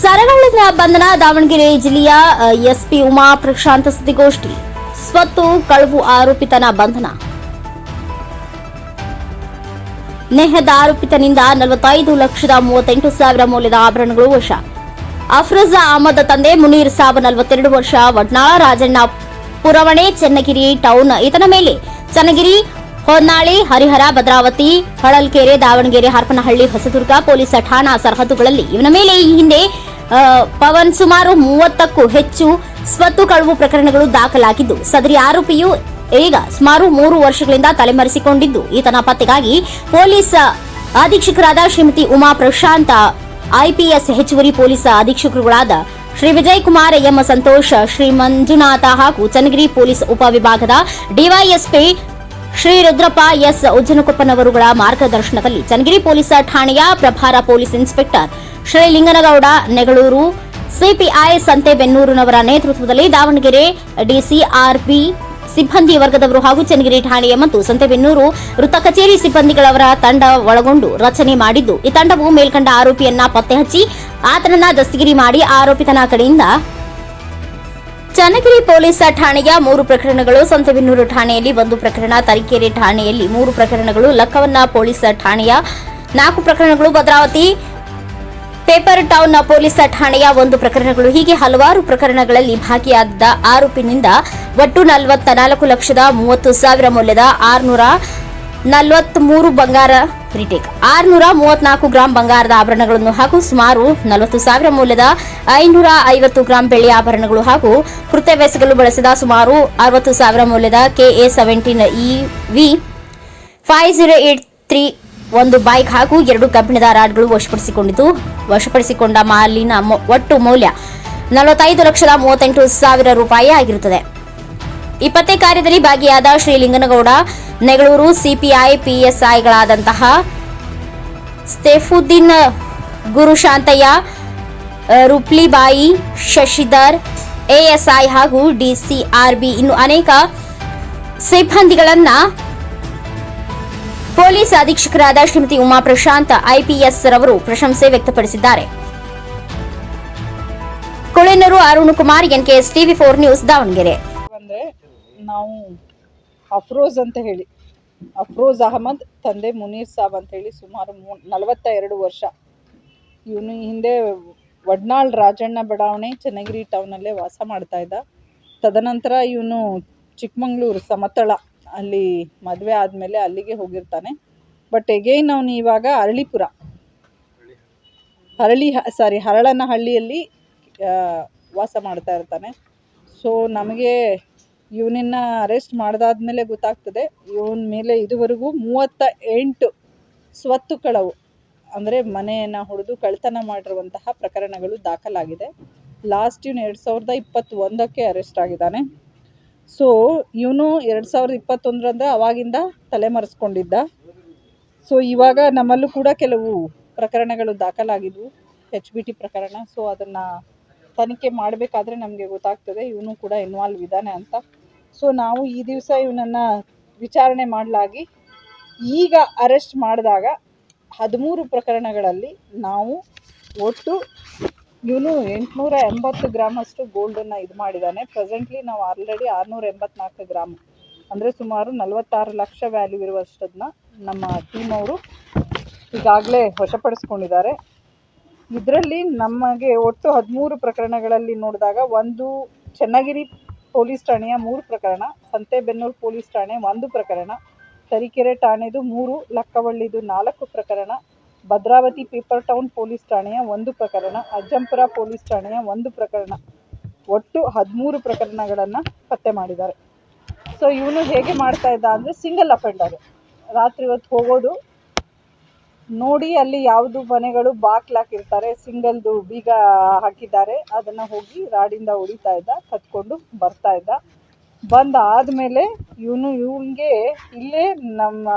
ಸರಗಳಿಂದ ಬಂಧನ ದಾವಣಗೆರೆ ಜಿಲ್ಲೆಯ ಎಸ್ಪಿ ಉಮಾ ಪ್ರಶಾಂತ ಸುದ್ದಿಗೋಷ್ಠಿ. ಸ್ವತ್ತು, ಕಳವು ಆರೋಪಿತನ ಬಂಧನ. ನೆಹದ ಆರೋಪಿತನಿಂದ ನಲವತ್ತೈದು ಲಕ್ಷದ ಮೂವತ್ತೆಂಟು ಸಾವಿರ ಮೌಲ್ಯದ ಆಭರಣಗಳು ವಶ. ಅಫ್ರಜಾ ಅಹಮದ್ ತಂದೆ ಮುನೀರ್ ಸಾಬ್ ನಲವತ್ತೆರಡು ವರ್ಷ, ವಡ್ನಾಳ ರಾಜಣ್ಣ ಪುರವಣೆ, ಚನ್ನಗಿರಿ ಟೌನ್. ಈತನ ಮೇಲೆ ಚನ್ನಗಿರಿ ಹೊನ್ನಾಳಿ, ಹರಿಹರ, ಭದ್ರಾವತಿ, ಹೊಳಲ್ಕೆರೆ, ದಾವಣಗೆರೆ, ಹರಪನಹಳ್ಳಿ, ಹೊಸದುರ್ಗ ಪೊಲೀಸ್ ಠಾಣಾ ಸರಹದ್ದುಗಳಲ್ಲಿ ಇವನ ಮೇಲೆ ಈ ಹಿಂದೆ ಪವನ್ ಸುಮಾರು ಮೂವತ್ತಕ್ಕೂ ಹೆಚ್ಚು ಸ್ವತ್ತು ಕಳವು ಪ್ರಕರಣಗಳು ದಾಖಲಾಗಿದ್ದು, ಸದರಿ ಆರೋಪಿಯು ಈಗ ಸುಮಾರು ಮೂರು ವರ್ಷಗಳಿಂದ ತಲೆಮರೆಸಿಕೊಂಡಿದ್ದು, ಈತನ ಪತ್ತೆಗಾಗಿ ಪೊಲೀಸ್ ಅಧೀಕ್ಷಕರಾದ ಶ್ರೀಮತಿ ಉಮಾ ಪ್ರಶಾಂತ, ಐಪಿಎಸ್ ಹೆಚ್ಚುವರಿ ಪೊಲೀಸ್ ಅಧೀಕ್ಷಕರುಗಳಾದ ಶ್ರೀ ವಿಜಯ್ ಕುಮಾರ್ ಎಂ ಸಂತೋಷ್, ಶ್ರೀ ಮಂಜುನಾಥ ಹಾಗೂ ಚನ್ನಗಿರಿ ಪೊಲೀಸ್ ಉಪವಿಭಾಗದ ಡಿವೈಎಸ್ಪಿ ಶ್ರೀ ರುದ್ರಪ್ಪ ಎಸ್. ಉಜ್ಜನಕೊಪ್ಪನವರುಗಳ ಮಾರ್ಗದರ್ಶನದಲ್ಲಿ ಚನ್ನಗಿರಿ ಪೊಲೀಸ್ ಠಾಣೆಯ ಪ್ರಭಾರ police inspector Shri Linganagowda Negaluru CPI ಸಂತೆಬೆನ್ನೂರಿನವರ ನೇತೃತ್ವದಲ್ಲಿ ದಾವಣಗೆರೆ ಡಿಸಿಆರ್ಪಿ ಸಿಬ್ಬಂದಿ ವರ್ಗದವರು ಹಾಗೂ ಚನ್ನಗಿರಿ ಠಾಣೆಯ ಮತ್ತು ಸಂತೆಬೆನ್ನೂರು ವೃತ್ತ ಕಚೇರಿ ಸಿಬ್ಬಂದಿಗಳವರ ತಂಡ ಒಳಗೊಂಡು ರಚನೆ ಮಾಡಿದ್ದು, ಈ ತಂಡವು ಮೇಲ್ಕಂಡ ಆರೋಪಿಯನ್ನ ಪತ್ತೆ ಹಚ್ಚಿ ಆತನನ್ನ ದಸ್ತಗಿರಿ ಮಾಡಿ ಆರೋಪಿತನ ಕಡೆಯಿಂದ ಚನ್ನಗಿರಿ ಪೊಲೀಸ್ ಠಾಣೆಯ ಮೂರು ಪ್ರಕರಣಗಳು ಸಂತೆಬೆನ್ನೂರು ಠಾಣೆಯಲ್ಲಿ, ಒಂದು ಪ್ರಕರಣ ತರೀಕೆರೆ ಠಾಣೆಯಲ್ಲಿ, ಮೂರು ಪ್ರಕರಣಗಳು ಲಕ್ಕವನ್ನ ಪೊಲೀಸ್ ಠಾಣೆಯ ನಾಲ್ಕು ಪ್ರಕರಣಗಳು. ಭದ್ರಾವತಿ ಪೇಪರ್ ಟೌನ್ ಪೊಲೀಸ್ ಠಾಣೆಯ ಒಂದು ಪ್ರಕರಣಗಳು. ಹೀಗೆ ಹಲವಾರು ಪ್ರಕರಣಗಳಲ್ಲಿ ಭಾಗಿಯಾದ ಆರೋಪಿನಿಂದ ಒಟ್ಟು ನಲವತ್ತ ನಾಲ್ಕು ಲಕ್ಷದ ಮೂವತ್ತು ಸಾವಿರ ಮೌಲ್ಯದ ಆರುನೂರ ನಲವತ್ಮೂರು ಬಂಗಾರ ರಿಟೇಕ್ ಆರುನೂರ ಮೂವತ್ನಾಲ್ಕು ಗ್ರಾಂ ಬಂಗಾರದ ಆಭರಣಗಳನ್ನು ಹಾಗೂ ಸುಮಾರು ನಲವತ್ತು ಸಾವಿರ ಮೌಲ್ಯದ ಐನೂರ ಐವತ್ತು ಗ್ರಾಂ ಬೆಳ್ಳಿ ಆಭರಣಗಳು ಹಾಗೂ ಕೃತ್ಯವೆಸಗಲು ಬಳಸಿದ ಸುಮಾರು ಅರವತ್ತು ಸಾವಿರ ಮೌಲ್ಯದ KA seventeen EV five zero eight three ಒಂದು ಬೈಕ್ ಹಾಗೂ ಎರಡು ಕಬ್ಬಿಣದ ರಾಡ್ಗಳು ವಶಪಡಿಸಿಕೊಂಡಿದ್ದು, ವಶಪಡಿಸಿಕೊಂಡ ಮಾಲಿನ ಒಟ್ಟು ಮೌಲ್ಯ ನಲವತ್ತೈದು ಲಕ್ಷದ ಮೂವತ್ತೆಂಟು ಸಾವಿರ ರೂಪಾಯಿ ಆಗಿರುತ್ತದೆ ಈ ಪತ್ತೆ ಕಾರ್ಯದಲ್ಲಿ ಭಾಗಿಯಾದ ಶ್ರೀಲಿಂಗನಗೌಡ, ನೆಗಳೂರು ಸಿಪಿಐ, ಪಿಎಸ್ಐಗಳಾದಂತಹ ಸ್ತೇಫುದ್ದೀನ್ ಗುರುಶಾಂತಯ್ಯ ರುಪ್ಲಿಬಾಯಿ, ಶಶಿಧರ್, ಎಎಸ್ಐ ಹಾಗೂ ಡಿಸಿಆರ್ಬಿ ಇನ್ನು ಅನೇಕ ಸಿಬ್ಬಂದಿಗಳನ್ನ ಪೊಲೀಸ್ ಅಧೀಕ್ಷಕರಾದ ಶ್ರೀಮತಿ ಉಮಾ ಪ್ರಶಾಂತ್, ಐಪಿಎಸ್ ರವರು ಪ್ರಶಂಸೆ ವ್ಯಕ್ತಪಡಿಸಿದ್ದಾರೆ. Kolenuru Arun Kumar, NKS TV four news Davanagere. ನಾವು ಅಫ್ರೋಜ್ ಅಂತ ಹೇಳಿ. ಅಫ್ರೋಜ್ ಅಹಮದ್ ತಂದೆ ಮುನೀರ್ ಸಾಬ್ ಅಂತ ಹೇಳಿ ಸುಮಾರು ಮೂ ನಲವತ್ತ ಎರಡು ವರ್ಷ. ಇವನು ಹಿಂದೆ ವಡ್ನಾಳ್ ರಾಜಣ್ಣ ಬಡಾವಣೆ ಚನ್ನಗಿರಿ ಟೌನಲ್ಲೇ ವಾಸ ಮಾಡ್ತಾ ಇದ್ದ. ತದನಂತರ ಇವನು ಚಿಕ್ಕಮಂಗ್ಳೂರು ಸಮತಳ ಅಲ್ಲಿ ಮದುವೆ ಆದಮೇಲೆ ಅಲ್ಲಿಗೆ ಹೋಗಿರ್ತಾನೆ. ಬಟ್ ಎಗೈನ್ ಅವನು ಇವಾಗ ಅರಳಿಪುರ. ಹರಳಿ ಸಾರಿ ಹರಳನಹಳ್ಳಿಯಲ್ಲಿ ವಾಸ ಮಾಡ್ತಾ ಇರ್ತಾನೆ. ಸೊ ನಮಗೆ ಇವನನ್ನ ಅರೆಸ್ಟ್ ಮಾಡಿದಾದ್ಮೇಲೆ ಗೊತ್ತಾಗ್ತದೆ, ಇವನ ಮೇಲೆ ಇದುವರೆಗೂ ಮೂವತ್ತ ಎಂಟು ಸ್ವತ್ತು ಕಳವು, ಅಂದರೆ ಮನೆಯನ್ನು ಹೊಡೆದು ಕಳ್ತನ ಮಾಡಿರುವಂತಹ ಪ್ರಕರಣಗಳು ದಾಖಲಾಗಿದೆ. ಲಾಸ್ಟ್ ಇವನು ಎರಡು ಸಾವಿರದ ಇಪ್ಪತ್ತೊಂದಕ್ಕೆ ಅರೆಸ್ಟ್ ಆಗಿದ್ದಾನೆ. ಸೊ ಇವನು ಎರಡು ಸಾವಿರದ ಇಪ್ಪತ್ತೊಂದರಂದ್ರೆ ಅವಾಗಿಂದ ತಲೆಮರೆಸ್ಕೊಂಡಿದ್ದ. ಸೊ ಇವಾಗ ನಮ್ಮಲ್ಲೂ ಕೂಡ ಕೆಲವು ಪ್ರಕರಣಗಳು ದಾಖಲಾಗಿದ್ವು ಎಚ್ ಬಿ ಟಿ ಪ್ರಕರಣ. ಸೊ ಅದನ್ನು ತನಿಖೆ ಮಾಡಬೇಕಾದ್ರೆ ನಮಗೆ ಗೊತ್ತಾಗ್ತದೆ, ಇವನು ಕೂಡ ಇನ್ವಾಲ್ವ್ ಇದ್ದಾನೆ ಅಂತ. ಸೊ ನಾವು ಈ ದಿವಸ ಇವನನ್ನು ವಿಚಾರಣೆ ಮಾಡಲಾಗಿ ಈಗ ಅರೆಸ್ಟ್ ಮಾಡಿದಾಗ ಹದಿಮೂರು ಪ್ರಕರಣಗಳಲ್ಲಿ ನಾವು ಒಟ್ಟು ಇವನು ಎಂಟುನೂರ ಎಂಬತ್ತು ಗ್ರಾಮಷ್ಟು ಗೋಲ್ಡನ್ನು ಇದು ಮಾಡಿದ್ದಾನೆ ಪ್ರೆಸೆಂಟ್ಲಿ ನಾವು ಆಲ್ರೆಡಿ ಆರುನೂರ ಎಂಬತ್ನಾಲ್ಕು ಗ್ರಾಮ್. ಅಂದರೆ ಸುಮಾರು ನಲವತ್ತಾರು ಲಕ್ಷ ವ್ಯಾಲ್ಯೂ ಇರುವಷ್ಟದನ್ನ ನಮ್ಮ ಟೀಮ್ ಅವರು ಈಗಾಗಲೇ ವಶಪಡಿಸ್ಕೊಂಡಿದ್ದಾರೆ. ಇದರಲ್ಲಿ ನಮಗೆ ಒಟ್ಟು ಹದಿಮೂರು ಪ್ರಕರಣಗಳಲ್ಲಿ ನೋಡಿದಾಗ ಒಂದು ಚನ್ನಗಿರಿ ಪೊಲೀಸ್ ಠಾಣೆಯ ಮೂರು ಪ್ರಕರಣ, ಸಂತೆಬೆನ್ನೂರು ಪೊಲೀಸ್ ಠಾಣೆ ಒಂದು ಪ್ರಕರಣ, ತರೀಕೆರೆ ಠಾಣೆದು ಮೂರು, ಲಕ್ಕವಳ್ಳಿದು ನಾಲ್ಕು ಪ್ರಕರಣ, ಭದ್ರಾವತಿ ಪೇಪರ್ ಟೌನ್ ಪೊಲೀಸ್ ಠಾಣೆಯ ಒಂದು ಪ್ರಕರಣ, ಅಜ್ಜಂಪುರ ಪೊಲೀಸ್ ಠಾಣೆಯ ಒಂದು ಪ್ರಕರಣ. ಒಟ್ಟು ಹದಿಮೂರು ಪ್ರಕರಣಗಳನ್ನು ಪತ್ತೆ ಮಾಡಿದ್ದಾರೆ. ಸೊ ಇವನು ಹೇಗೆ ಮಾಡ್ತಾ ಇದ್ದ ಅಂದರೆ ಸಿಂಗಲ್ ಅಫೆಂಡರ್ ರಾತ್ರಿ ಹೊತ್ತು ಹೋಗೋದು ನೋಡಿ ಅಲ್ಲಿ ಯಾವುದು ಮನೆಗಳು ಬಾಕ್ಲ್ ಹಾಕಿರ್ತಾರೆ ಸಿಂಗಲ್ದು ಬೀಗ ಹಾಕಿದ್ದಾರೆ. ಅದನ್ನು ಹೋಗಿ ರಾಡಿಂದ ಹೊಡಿತಾ ಇದ್ದ ಕತ್ಕೊಂಡು ಬರ್ತಾ ಇದ್ದ. ಬಂದ ಆದಮೇಲೆ ಇವನು ಇವನಿಗೆ ಇಲ್ಲೇ ನಮ್ಮ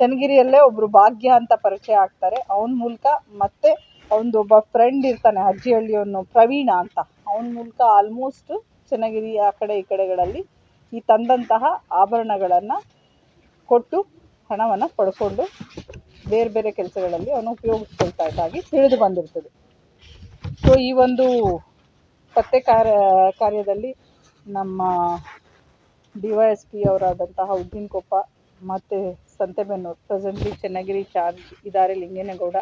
ಚನ್ನಗಿರಿಯಲ್ಲೇ ಒಬ್ಬರು ಭಾಗ್ಯ ಅಂತ ಪರಿಚಯ ಆಗ್ತಾರೆ. ಅವನ ಮೂಲಕ ಮತ್ತೆ ಅವನದೊಬ್ಬ ಫ್ರೆಂಡ್ ಇರ್ತಾನೆ ಅಜ್ಜಿಹಳ್ಳಿಯವನು ಪ್ರವೀಣ ಅಂತ. ಅವನ ಮೂಲಕ ಆಲ್ಮೋಸ್ಟ್ ಚನ್ನಗಿರಿ ಆ ಕಡೆ ಈ ಕಡೆಗಳಲ್ಲಿ ಈ ತಂದಂತಹ ಆಭರಣಗಳನ್ನು ಕೊಟ್ಟು ಹಣವನ್ನು ಪಡ್ಕೊಂಡು ಬೇರೆ ಬೇರೆ ಕೆಲಸಗಳಲ್ಲಿ ಅವನು ಇದ್ದಾಗಿ ತಿಳಿದು ಬಂದಿರ್ತದೆ. ಸೊ ಈ ಒಂದು ಪತ್ತೆ ಕಾರ್ಯ, ಕಾರ್ಯದಲ್ಲಿ ನಮ್ಮ ಡಿ ವೈ ಎಸ್ ಪಿ ಅವರಾದಂತಹ ಉದ್ದಿನ ಕೊಪ್ಪ ಮತ್ತು ಸಂತೆಬೆನ್ನೂರು ಪ್ರೆಸೆಂಟ್ಲಿ ಚೆನ್ನಗಿರಿ ಚಾರ್ಜ್ ಇದ್ದಾರೆ ಲಿಂಗೇನಗೌಡ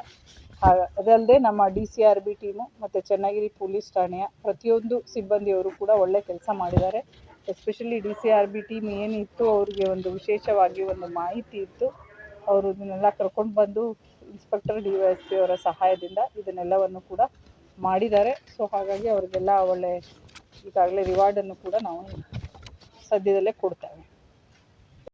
ಅದಲ್ಲದೆ ನಮ್ಮ D C R B team ಮತ್ತು ಚೆನ್ನಗಿರಿ ಪೊಲೀಸ್ ಠಾಣೆಯ ಪ್ರತಿಯೊಂದು ಸಿಬ್ಬಂದಿಯವರು ಕೂಡ ಒಳ್ಳೆ ಕೆಲಸ ಮಾಡಿದ್ದಾರೆ. Especially D C R B team ಏನಿತ್ತು, ಅವರಿಗೆ ಒಂದು ವಿಶೇಷವಾಗಿ ಒಂದು ಮಾಹಿತಿ ಇತ್ತು. ಅವರು ಇದನ್ನೆಲ್ಲ ಕರ್ಕೊಂಡು ಬಂದು inspector D Y S P ಅವರ ಸಹಾಯದಿಂದ ಇದನ್ನೆಲ್ಲವನ್ನು ಕೂಡ ಮಾಡಿದ್ದಾರೆ. ಸೊ ಹಾಗಾಗಿ ಅವರಿಗೆಲ್ಲ ಒಳ್ಳೆ ಈಗಾಗಲೇ ರಿವಾರ್ಡನ್ನು ಕೂಡ ನಾವು ಸದ್ಯದಲ್ಲೇ ಕೊಡ್ತೇವೆ.